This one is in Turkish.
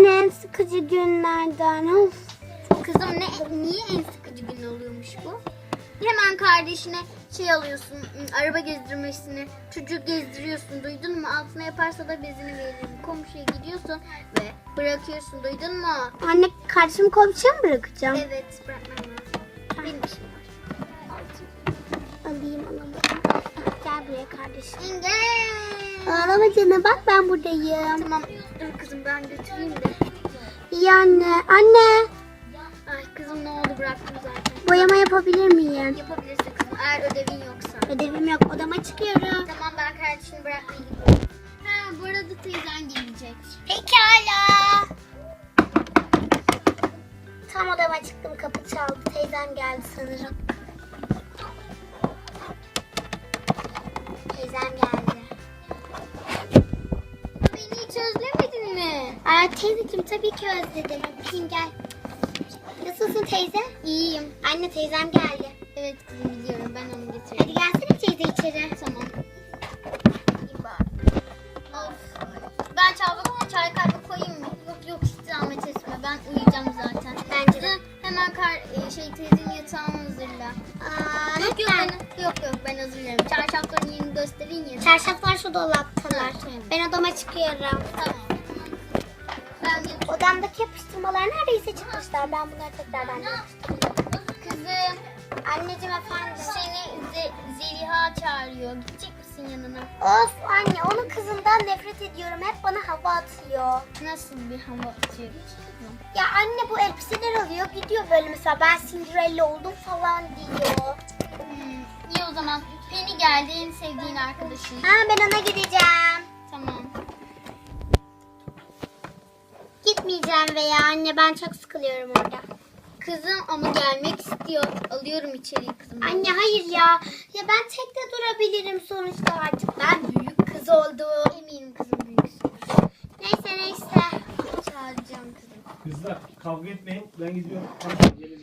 en sıkıcı günlerden. Of. Kızım ne niye en sıkıcı gün oluyormuş bu? Hemen kardeşine şey alıyorsun, ım, araba gezdirmesini, çocuk gezdiriyorsun, duydun mu? Altına yaparsa da bezini veririm. Komşuya gidiyorsun ve bırakıyorsun, duydun mu? Anne kardeşimi komşuya mı bırakacağım? Evet, bırakmam lazım. Benim işim var. Alayım alalım. Gel buraya kardeşim. Yenge! Ağlama canım bak ben buradayım. Tamam, dur kızım ben götüreyim de. İyi anne. Anne Ay kızım ne oldu bıraktım zaten. boyama yapabilir miyim? Yapabilirsin kızım eğer ödevin yoksa. Ödevim yok odama çıkıyorum. Tamam ben kardeşini bırakmaya gidiyorum. Ha bu arada teyzen gelecek. Pekala. Tam odama çıktım kapı çaldı. Teyzem geldi sanırım. Teyzeciğim tabii ki özledim. Öpeyim gel. Nasılsın teyze? İyiyim. Anne teyzem geldi. Evet kızım biliyorum ben onu getirdim. Hadi gelsene teyze içeri. Tamam. Of. Ben çabuk çay kahve koyayım mı? Yok yok hiç zahmet etme. Ben uyuyacağım zaten. Bence de. Hemen kar, e, şey teyzenin yatağını hazırla. Aa, Yok yok ben, yok yok ben hazırlarım. Çarşafların yerini göstereyim ya. Çarşaflar şu dolaptalar. Tamam. Ben odama çıkıyorum. Tamam. Odamdaki yapıştırmalar neredeyse çıkmışlar. Ben bunları tekrardan. Kızım Anneciğim efendim. seni Ze- Zeliha çağırıyor. Gidecek misin yanına? Of anne onun kızından nefret ediyorum. Hep bana hava atıyor. Nasıl bir hava atıyor kızım? Ya anne bu elbiseler alıyor gidiyor böyle mesela ben Cinderella oldum falan diyor. Hmm, iyi o zaman. Penny geldi en sevdiğin arkadaşın. Ha ben ona gideceğim. Gitmeyeceğim veya anne ben çok sıkılıyorum orada. Kızım ama gelmek istiyor. Alıyorum içeriye kızım. Anne hayır ya. Ya ben tek de durabilirim sonuçta artık. Ben büyük kız oldum. Eminim kızım büyüksün. Neyse neyse. Çağıracağım kızım. Kızlar kavga etmeyin. Ben gidiyorum. Gelin.